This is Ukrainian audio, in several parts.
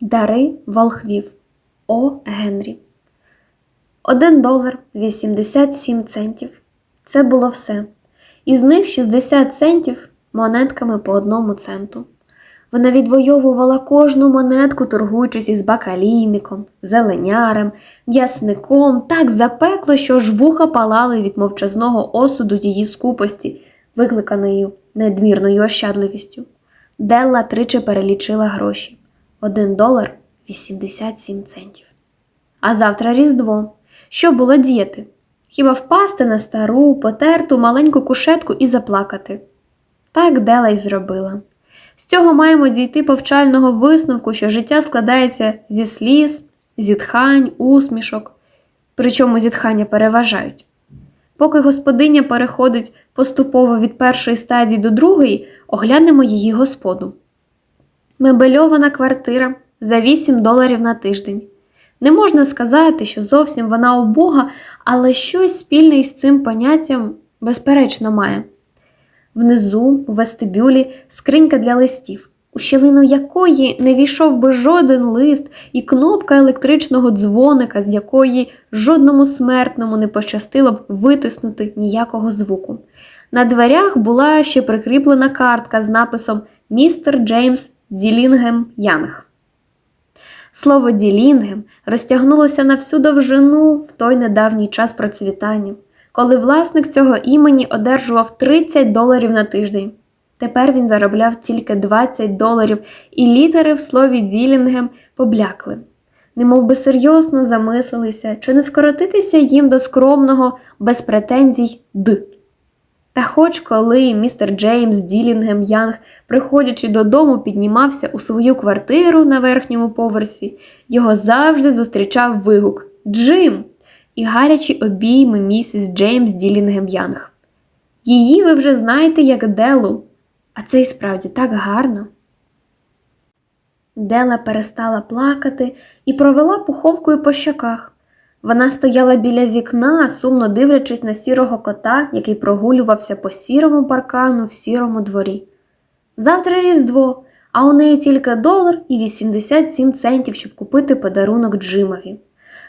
Дари волхвів О. Генрі. Один долар 87 центів. Це було все. Із них 60 центів монетками по одному центу. Вона відвоювала кожну монетку, торгуючись із бакалійником, зеленярем, м'ясником, так запекло, що ж вуха палали від мовчазного осуду її скупості, викликаної надмірною ощадливістю. Делла тричі перелічила гроші. Один долар 87 центів. А завтра Різдво. Що було діяти? Хіба впасти на стару, потерту маленьку кушетку і заплакати? Так Дела й зробила. З цього маємо дійти повчального висновку, що життя складається зі сліз, зітхань, усмішок, причому зітхання переважають. Поки господиня переходить поступово від першої стадії до другої, оглянемо її господу. Мебельована квартира за 8 доларів на тиждень. Не можна сказати, що зовсім вона убога, але щось спільне із цим поняттям безперечно має. Внизу, у вестибюлі, скринька для листів, у щілину якої не війшов би жоден лист і кнопка електричного дзвоника, з якої жодному смертному не пощастило б витиснути ніякого звуку. На дверях була ще прикріплена картка з написом Містер Джеймс Ділінгем Янг. Слово Ділінгем розтягнулося на всю довжину в той недавній час процвітання, коли власник цього імені одержував 30 доларів на тиждень. Тепер він заробляв тільки 20 доларів, і літери в слові Ділінгем поблякли. Немов би серйозно замислилися, чи не скоротитися їм до скромного, без претензій Д. Та хоч коли містер Джеймс Ділінгем Янг, приходячи додому, піднімався у свою квартиру на верхньому поверсі, його завжди зустрічав вигук Джим і гарячі обійми місіс Джеймс Ділінгем Янг. Її ви вже знаєте як Делу, а це й справді так гарно. Дела перестала плакати і провела пуховкою по щоках. Вона стояла біля вікна, сумно дивлячись на сірого кота, який прогулювався по сірому паркану в сірому дворі. Завтра Різдво, а у неї тільки долар і 87 центів, щоб купити подарунок Джимові.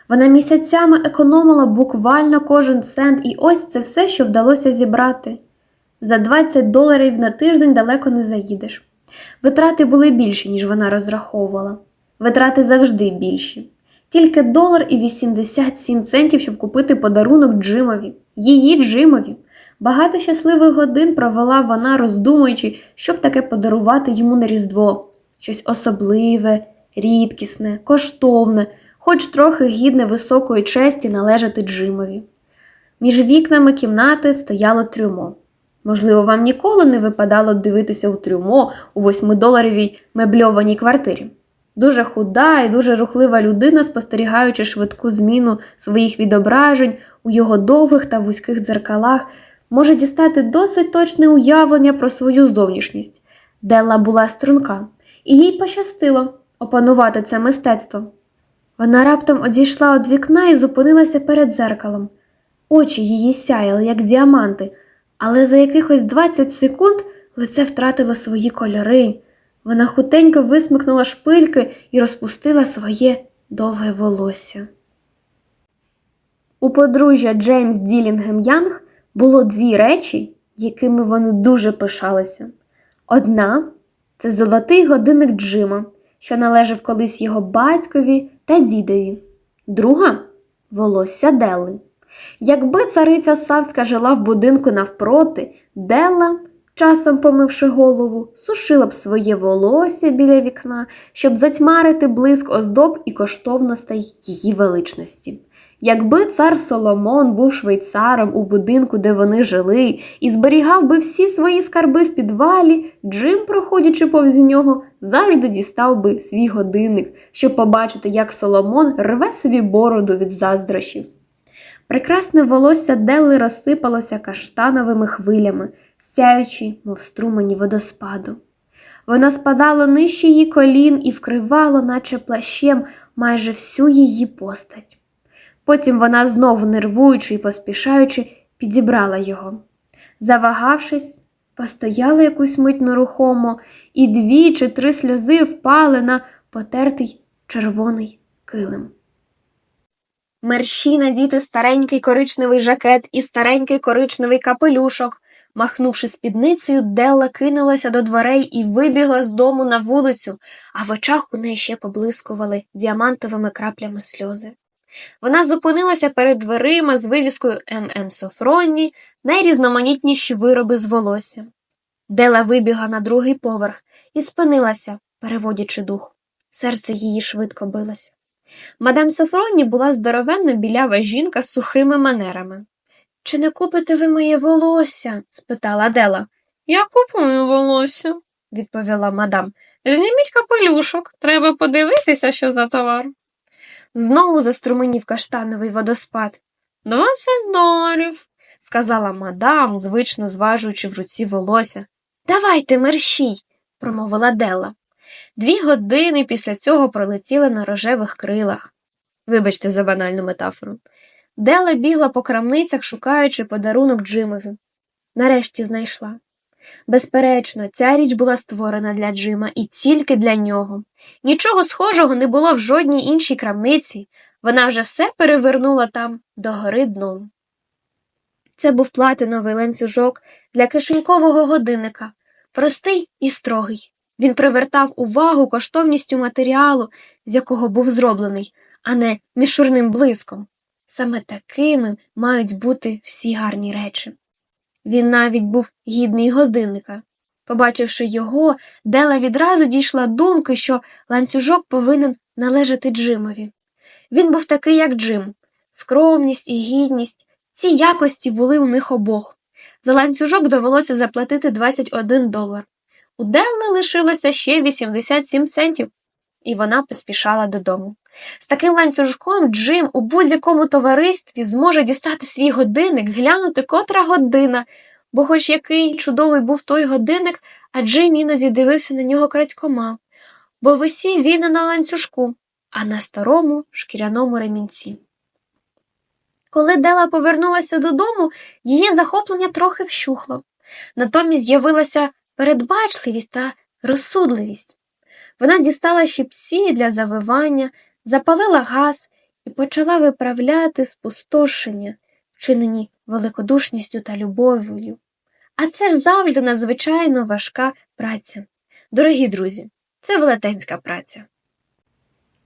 Вона місяцями економила буквально кожен цент, і ось це все, що вдалося зібрати. За 20 доларів на тиждень далеко не заїдеш. Витрати були більші, ніж вона розраховувала. Витрати завжди більші. Тільки долар і 87 центів, щоб купити подарунок Джимові, її Джимові. Багато щасливих годин провела вона, роздумуючи, щоб таке подарувати йому на Різдво. Щось особливе, рідкісне, коштовне, хоч трохи гідне високої честі належати Джимові. Між вікнами кімнати стояло трюмо. Можливо, вам ніколи не випадало дивитися у трюмо у восьмидоларовій мебльованій квартирі. Дуже худа і дуже рухлива людина, спостерігаючи швидку зміну своїх відображень у його довгих та вузьких дзеркалах, може дістати досить точне уявлення про свою зовнішність. Делла була струнка, і їй пощастило опанувати це мистецтво. Вона раптом одійшла від вікна і зупинилася перед дзеркалом. Очі її сяяли, як діаманти, але за якихось 20 секунд лице втратило свої кольори. Вона хутенько висмикнула шпильки і розпустила своє довге волосся. У подружжя Джеймс Ділінгем Янг було дві речі, якими вони дуже пишалися. Одна це золотий годинник Джима, що належав колись його батькові та дідові. Друга волосся Делли. Якби цариця Савська жила в будинку навпроти, Делла часом помивши голову, сушила б своє волосся біля вікна, щоб затьмарити блиск оздоб і коштовностей її величності. Якби цар Соломон був швейцаром у будинку, де вони жили, і зберігав би всі свої скарби в підвалі, Джим, проходячи повз нього, завжди дістав би свій годинник, щоб побачити, як Соломон рве собі бороду від заздрощів. Прекрасне волосся Делли розсипалося каштановими хвилями, сяючи, мов струмені водоспаду. Воно спадало нижче її колін і вкривало, наче плащем, майже всю її постать. Потім вона знову, нервуючи і поспішаючи, підібрала його. Завагавшись, постояла якусь мить нерухомо, і дві чи три сльози впали на потертий червоний килим. Мерщі надіти старенький коричневий жакет і старенький коричневий капелюшок. Махнувши спідницею, Делла кинулася до дверей і вибігла з дому на вулицю, а в очах у неї ще поблискували діамантовими краплями сльози. Вона зупинилася перед дверима з вивіскою ММ Софронні, найрізноманітніші вироби з волосся. Дела вибігла на другий поверх і спинилася, переводячи дух. Серце її швидко билося. Мадам Софронні була здоровенна білява жінка з сухими манерами. Чи не купите ви моє волосся? спитала Дела. Я купую волосся, відповіла мадам. Зніміть капелюшок, треба подивитися, що за товар. Знову заструменів каштановий водоспад. Двадцять доларів, сказала мадам, звично зважуючи в руці волосся. Давайте мерщій, промовила Делла. Дві години після цього пролетіли на рожевих крилах. Вибачте за банальну метафору. Дела бігла по крамницях, шукаючи подарунок Джимові. Нарешті знайшла. Безперечно, ця річ була створена для Джима і тільки для нього. Нічого схожого не було в жодній іншій крамниці. Вона вже все перевернула там догори дном. Це був платиновий ланцюжок для кишенькового годинника, простий і строгий. Він привертав увагу коштовністю матеріалу, з якого був зроблений, а не мішурним блиском. Саме такими мають бути всі гарні речі. Він навіть був гідний годинника. Побачивши його, Дела відразу дійшла думки, що ланцюжок повинен належати Джимові. Він був такий, як Джим, скромність і гідність. Ці якості були у них обох. За ланцюжок довелося заплатити 21 долар. У Делли лишилося ще 87 центів, і вона поспішала додому. З таким ланцюжком Джим у будь-якому товаристві зможе дістати свій годинник, глянути котра година, бо хоч який чудовий був той годинник, а Джим іноді дивився на нього крадькома, бо висів він на ланцюжку, а на старому шкіряному ремінці. Коли Дела повернулася додому, її захоплення трохи вщухло. Натомість з'явилася передбачливість та розсудливість. Вона дістала щипці для завивання, запалила газ і почала виправляти спустошення, вчинені великодушністю та любов'ю. А це ж завжди надзвичайно важка праця. Дорогі друзі, це велетенська праця.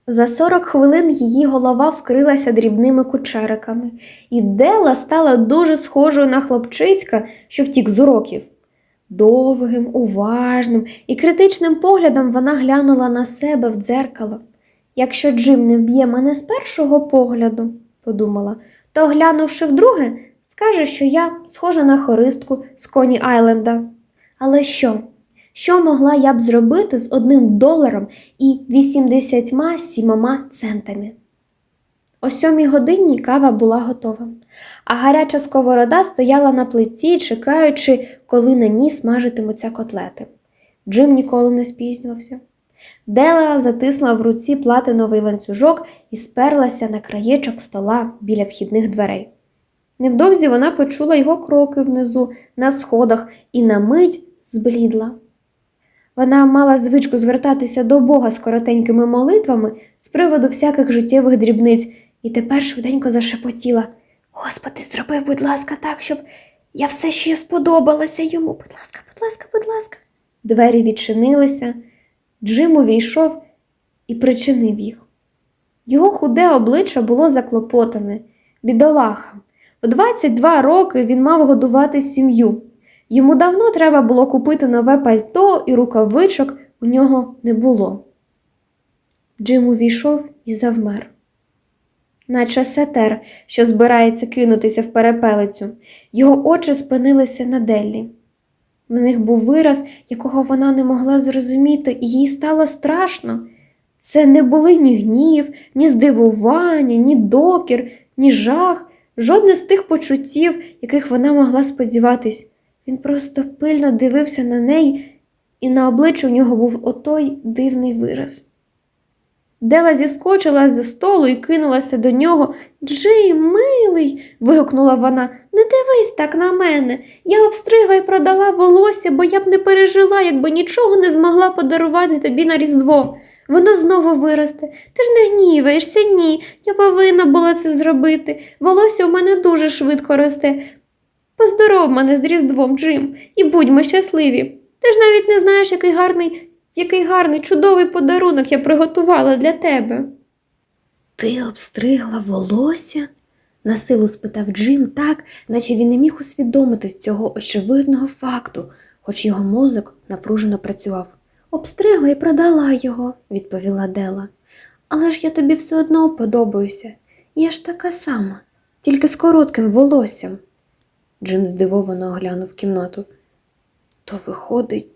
За 40 хвилин її голова вкрилася дрібними кучериками, і Дела стала дуже схожою на хлопчиська, що втік з уроків. Довгим, уважним і критичним поглядом вона глянула на себе в дзеркало. Якщо Джим не вб'є мене з першого погляду, подумала, то, глянувши вдруге, скаже, що я схожа на хористку з Коні Айленда. Але що? Що могла я б зробити з одним доларом і 87 центами? О сьомій годині кава була готова, а гаряча сковорода стояла на плиті, чекаючи, коли на ній смажитимуться котлети. Джим ніколи не спізнювався. Дела затиснула в руці платиновий ланцюжок і сперлася на краєчок стола біля вхідних дверей. Невдовзі вона почула його кроки внизу, на сходах, і на мить зблідла. Вона мала звичку звертатися до Бога з коротенькими молитвами з приводу всяких життєвих дрібниць, і тепер швиденько зашепотіла. Господи, зроби, будь ласка, так, щоб я все ще сподобалася йому. Будь ласка, будь ласка, будь ласка. Двері відчинилися. Джим увійшов і причинив їх. Його худе обличчя було заклопотане, бідолаха. В 22 роки він мав годувати сім'ю. Йому давно треба було купити нове пальто і рукавичок у нього не було. Джим увійшов і завмер, наче сетер, що збирається кинутися в перепелицю, його очі спинилися на Деллі. В них був вираз, якого вона не могла зрозуміти, і їй стало страшно. Це не були ні гнів, ні здивування, ні докір, ні жах, жодне з тих почуттів, яких вона могла сподіватись. Він просто пильно дивився на неї, і на обличчі у нього був отой дивний вираз. Дела зіскочила зі столу і кинулася до нього. Джим, милий. вигукнула вона. Не дивись так на мене. Я обстригла і продала волосся, бо я б не пережила, якби нічого не змогла подарувати тобі на Різдво. Воно знову виросте. Ти ж не гніваєшся, ні. Я повинна була це зробити. Волосся у мене дуже швидко росте. Поздоров мене з Різдвом, Джим, і будьмо щасливі. Ти ж навіть не знаєш, який гарний, який гарний, чудовий подарунок я приготувала для тебе. Ти обстригла волосся? насилу спитав Джим так, наче він не міг усвідомити цього очевидного факту, хоч його мозок напружено працював. Обстригла і продала його, відповіла Дела. Але ж я тобі все одно подобаюся. Я ж така сама, тільки з коротким волоссям. Джим здивовано оглянув кімнату. То, виходить,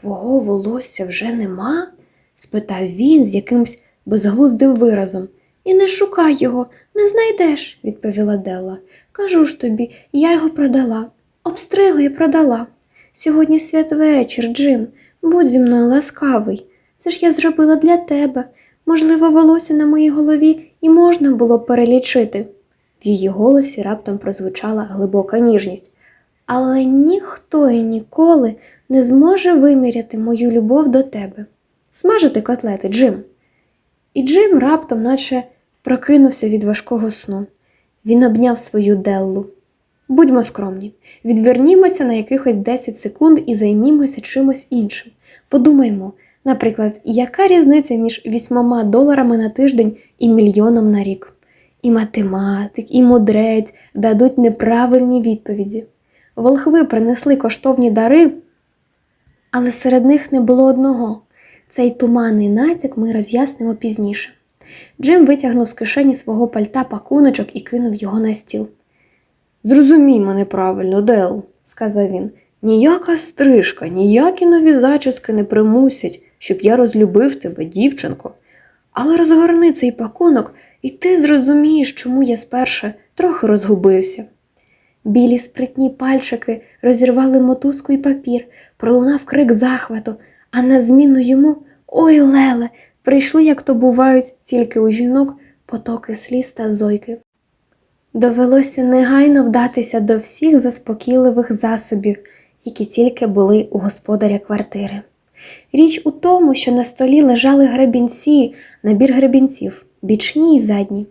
твого волосся вже нема? спитав він з якимсь безглуздим виразом. І не шукай його, не знайдеш, відповіла Делла. Кажу ж тобі, я його продала. Обстригла і продала. Сьогодні святвечір, Джим, будь зі мною ласкавий. Це ж я зробила для тебе. Можливо, волосся на моїй голові і можна було б перелічити. В її голосі раптом прозвучала глибока ніжність. Але ніхто і ніколи не зможе виміряти мою любов до тебе. Смажити котлети, Джим. І Джим раптом, наче прокинувся від важкого сну. Він обняв свою Деллу. Будьмо скромні, відвернімося на якихось 10 секунд і займімося чимось іншим. Подумаймо, наприклад, яка різниця між 8 доларами на тиждень і мільйоном на рік? І математик, і мудрець дадуть неправильні відповіді. Волхви принесли коштовні дари, але серед них не було одного. Цей туманний натяк ми роз'яснимо пізніше. Джим витягнув з кишені свого пальта пакуночок і кинув його на стіл. Зрозумій мене правильно, Дел, сказав він. Ніяка стрижка, ніякі нові зачіски не примусять, щоб я розлюбив тебе, дівчинко. Але розгорни цей пакунок, і ти зрозумієш, чому я спершу трохи розгубився. Білі спритні пальчики розірвали мотузку і папір, пролунав крик захвату, а на зміну йому ой леле, прийшли, як то бувають, тільки у жінок потоки сліз та зойки. Довелося негайно вдатися до всіх заспокійливих засобів, які тільки були у господаря квартири. Річ у тому, що на столі лежали гребінці, набір гребінців, бічні й задні,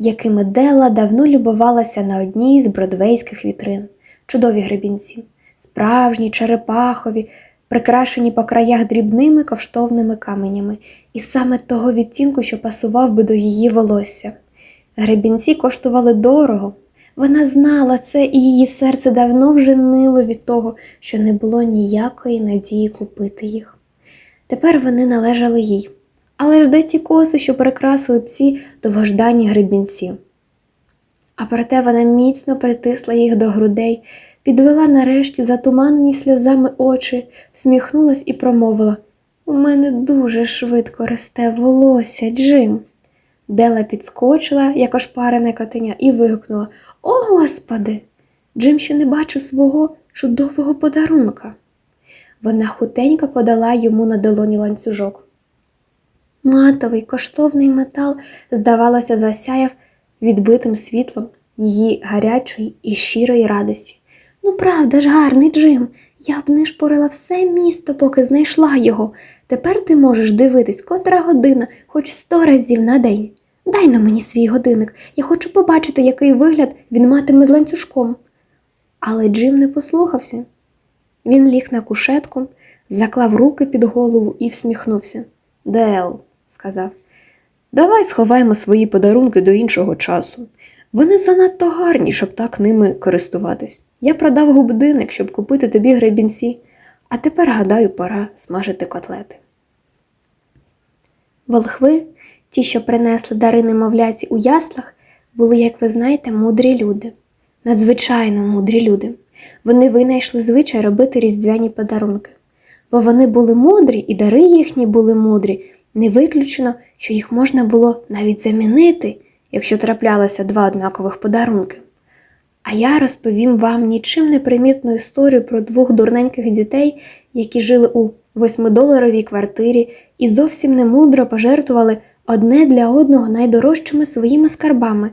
якими Делла давно любувалася на одній з бродвейських вітрин, чудові гребінці, справжні, черепахові, прикрашені по краях дрібними ковштовними каменями, і саме того відтінку, що пасував би до її волосся. Гребінці коштували дорого. Вона знала це, і її серце давно вже нило від того, що не було ніякої надії купити їх. Тепер вони належали їй. Але ж де ті коси, що прикрасили б ці довгождані гребінці? А проте вона міцно притисла їх до грудей, підвела нарешті затуманені сльозами очі, всміхнулась і промовила У мене дуже швидко росте волосся, Джим. Дела підскочила, як ошпарене котеня, і вигукнула О, Господи! Джим ще не бачив свого чудового подарунка. Вона хутенько подала йому на долоні ланцюжок. Матовий коштовний метал, здавалося, засяяв відбитим світлом її гарячої і щирої радості. Ну, правда ж, гарний Джим, я б не шпорила все місто, поки знайшла його. Тепер ти можеш дивитись котра година, хоч сто разів на день. Дай на мені свій годинник, я хочу побачити, який вигляд він матиме з ланцюжком. Але Джим не послухався. Він ліг на кушетку, заклав руки під голову і всміхнувся. Дел, сказав, давай сховаємо свої подарунки до іншого часу. Вони занадто гарні, щоб так ними користуватись. Я продав губдинник, щоб купити тобі гребінці, а тепер, гадаю, пора смажити котлети. Волхви, ті, що принесли дари немовляці у яслах, були, як ви знаєте, мудрі люди, надзвичайно мудрі люди. Вони винайшли звичай робити різдвяні подарунки. Бо вони були мудрі, і дари їхні були мудрі, не виключено, що їх можна було навіть замінити, якщо траплялося два однакових подарунки. А я розповім вам нічим не примітну історію про двох дурненьких дітей, які жили у восьмидоларовій квартирі і зовсім немудро пожертвували одне для одного найдорожчими своїми скарбами.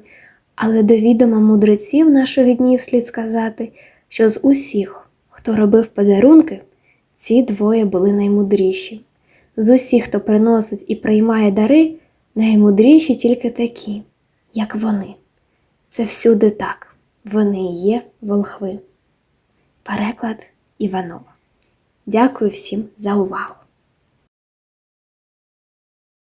Але до відома мудреців наших днів слід сказати, що з усіх, хто робив подарунки, ці двоє були наймудріші. З усіх, хто приносить і приймає дари, наймудріші тільки такі, як вони. Це всюди так. Вони є волхви. Переклад Іванова. Дякую всім за увагу.